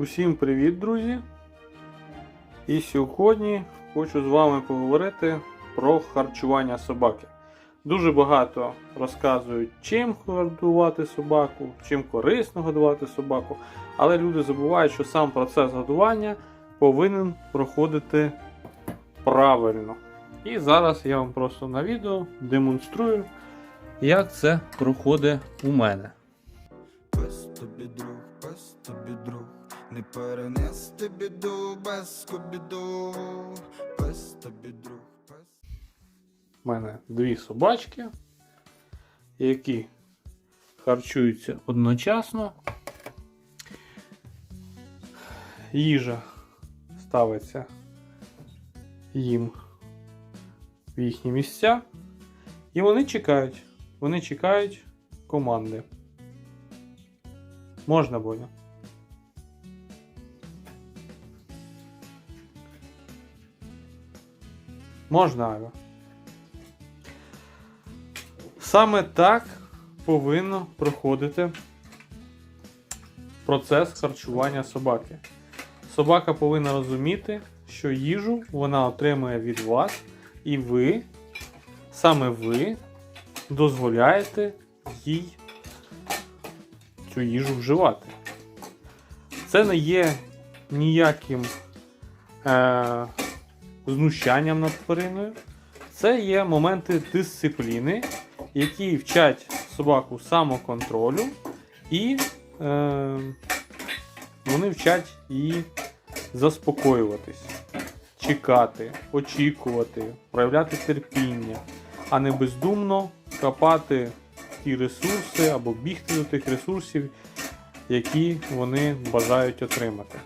Усім привіт, друзі! І сьогодні хочу з вами поговорити про харчування собаки. Дуже багато розказують, чим годувати собаку, чим корисно годувати собаку, але люди забувають, що сам процес годування повинен проходити правильно. І зараз я вам просто на відео демонструю, як це проходить у мене. Перенести біду без скобіду. Пес тобі друг, пес. У мене дві собачки, які харчуються одночасно. Їжа ставиться їм в їхні місця. І вони чекають. Вони чекають команди. Можна, Боня? Можна, Ава. Саме так повинно проходити процес харчування собаки. Собака повинна розуміти, що їжу вона отримує від вас, і ви, саме ви, дозволяєте їй цю їжу вживати. Це не є ніяким е, знущанням над твариною. Це є моменти дисципліни, які вчать собаку самоконтролю, і е, вони вчать її заспокоюватись, чекати, очікувати, проявляти терпіння, а не бездумно копати ті ресурси або бігти до тих ресурсів, які вони бажають отримати.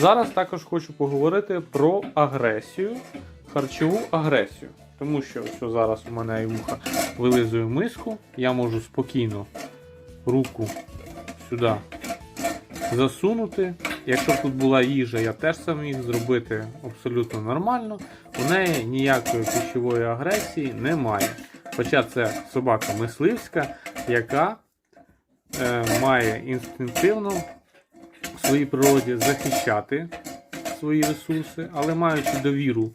Зараз також хочу поговорити про агресію, харчову агресію. Тому що ось зараз у мене Івуха вилизує миску, я можу спокійно руку сюди засунути. Якщо б тут була їжа, я теж це міг зробити абсолютно нормально. У неї ніякої пищової агресії немає. Хоча це собака мисливська, яка е, має інстинктивно в своїй природі захищати свої ресурси, але маючи довіру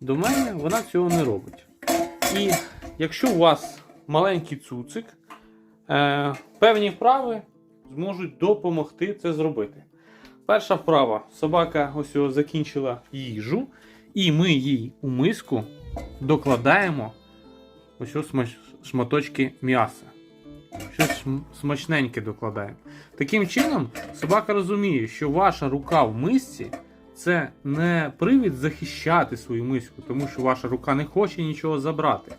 до мене, вона цього не робить. І якщо у вас маленький цуцик, е, певні вправи зможуть допомогти це зробити. Перша вправа: собака ось його закінчила їжу, і ми їй у миску докладаємо ось шматочки м'яса. Щось смачненьке докладаємо. Таким чином, собака розуміє, що ваша рука в мисці це не привід захищати свою миску, тому що ваша рука не хоче нічого забрати.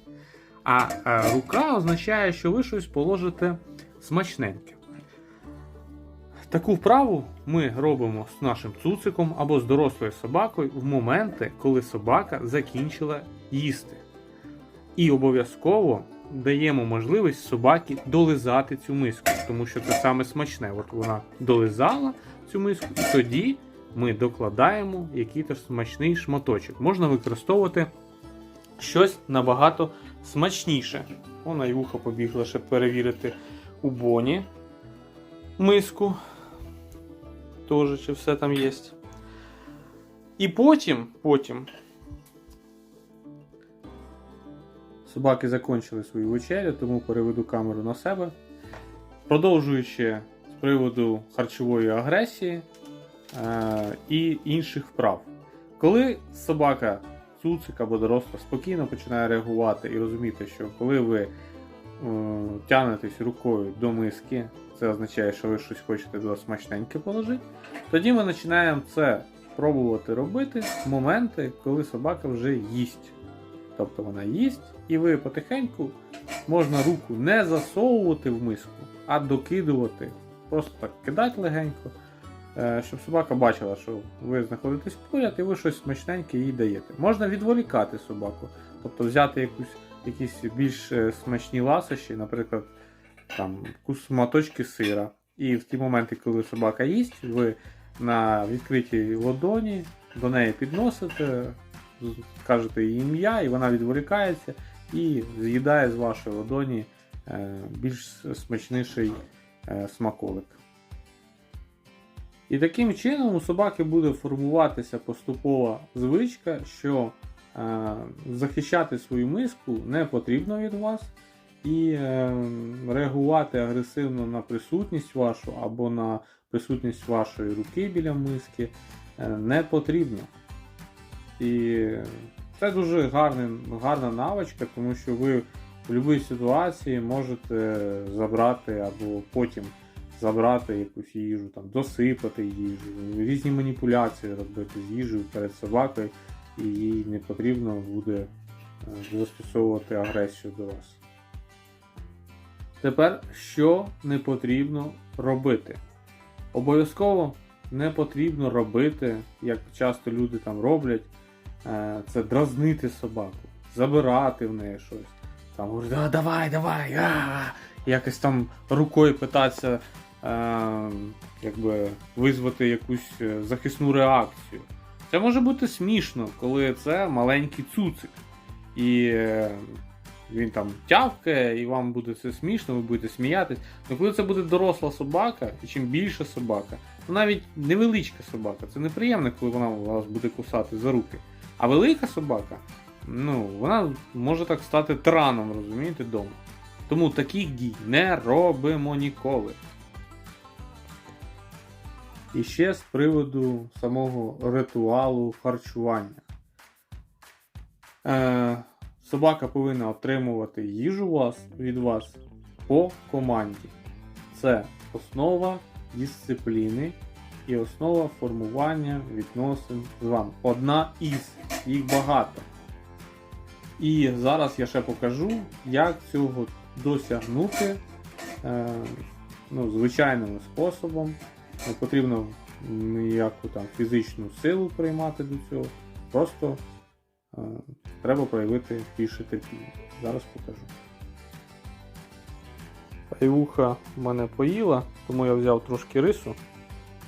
А е, рука означає, що ви щось положите смачненьке. Таку вправу ми робимо з нашим цуциком або з дорослою собакою в моменти, коли собака закінчила їсти. І обов'язково даємо можливість собаці долизати цю миску, тому що це саме смачне. От вона долизала цю миску, і тоді ми докладаємо якийсь смачний шматочок. Можна використовувати щось набагато смачніше. Вона й вухо побігла ще перевірити у боні миску. Тоже, чи все там є. І потім, потім собаки закінчили свою вечерю, тому переведу камеру на себе. Продовжуючи з приводу харчової агресії е- і інших вправ. Коли собака, цуцик або доросла спокійно починає реагувати і розуміти, що коли ви е- тягнетесь рукою до миски, це означає, що ви щось хочете до смачненьке положити, тоді ми починаємо це пробувати робити в моменти, коли собака вже їсть. Тобто вона їсть, і ви потихеньку можна руку не засовувати в миску, а докидувати. Просто так кидати легенько, е, щоб собака бачила, що ви знаходитесь поряд і ви щось смачненьке їй даєте. Можна відволікати собаку, тобто взяти якусь, якісь більш е, смачні ласощі, наприклад, там кусматочки сира. І в ті моменти, коли собака їсть, ви на відкритій ладоні до неї підносите, кажете її ім'я, і вона відволікається і з'їдає з вашої ладоні е, більш смачніший е, смаколик. І таким чином у собаки буде формуватися поступова звичка, що е, захищати свою миску не потрібно від вас, і реагувати агресивно на присутність вашу або на присутність вашої руки біля миски не потрібно. І це дуже гарний, гарна навичка, тому що ви в будь-якій ситуації можете забрати або потім забрати якусь їжу, там, досипати їжу, різні маніпуляції робити з їжею перед собакою, і їй не потрібно буде е, застосовувати агресію до вас. Тепер, що не потрібно робити? Обов'язково не потрібно робити, як часто люди там роблять, це дразнити собаку, забирати в неї щось. Там говорити, а, давай, давай, а, якось там рукою питатися е, якби, визвати якусь е, захисну реакцію. Це може бути смішно, коли це маленький цуцик. І е, він там тявкає, і вам буде це смішно, ви будете сміятись. Але коли це буде доросла собака, і чим більша собака, ну навіть невеличка собака, це неприємно, коли вона вас буде кусати за руки. А велика собака, ну, вона може так стати тираном, розумієте, дома. Тому таких дій не робимо ніколи. І ще з приводу самого ритуалу харчування. Е, собака повинна отримувати їжу вас, від вас по команді. Це основа дисципліни і основа формування відносин з вами. Одна із, їх багато. І зараз я ще покажу, як цього досягнути е, ну, звичайним способом. Не потрібно ніяку там фізичну силу приймати до цього. Просто е, треба проявити більше терпіння. Зараз покажу. Айвуха в мене поїла, тому я взяв трошки рису.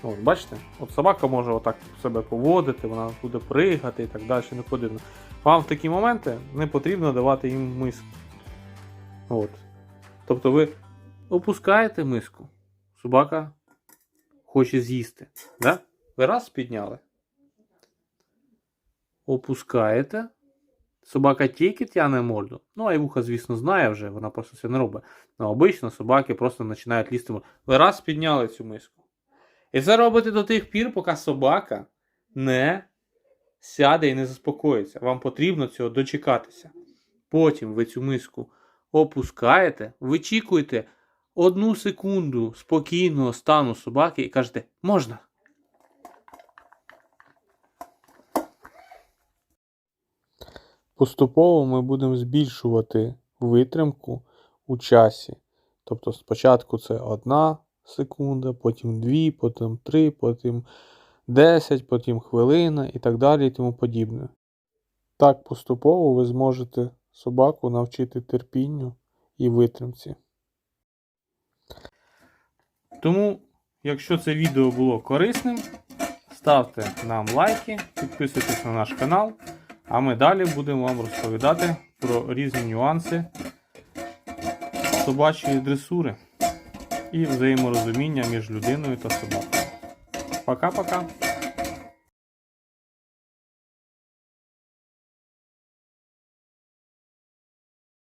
От, бачите, от собака може отак себе поводити, вона буде пригати і так далі, не потрібно. Вам в такі моменти не потрібно давати їм миску. От. Тобто ви опускаєте миску, собака хоче з'їсти. Да? Ви раз підняли. Опускаєте. Собака тільки тяне морду. Ну, а Івуха, звісно, знає вже, вона просто це не робить. Ну, обично собаки просто починають лізти. Ви раз підняли цю миску. І це робите до тих пір, поки собака не сяде і не заспокоїться. Вам потрібно цього дочекатися. Потім ви цю миску опускаєте, вичікуєте одну секунду спокійного стану собаки і кажете, можна. Поступово ми будемо збільшувати витримку у часі. Тобто спочатку це одна секунда, потім дві, потім три, потім 10, потім хвилина і так далі і тому подібне. Так поступово ви зможете собаку навчити терпінню і витримці. Тому, якщо це відео було корисним, ставте нам лайки, підписуйтесь на наш канал, а ми далі будемо вам розповідати про різні нюанси собачої дресури і взаєморозуміння між людиною та собакою. Пока-пока!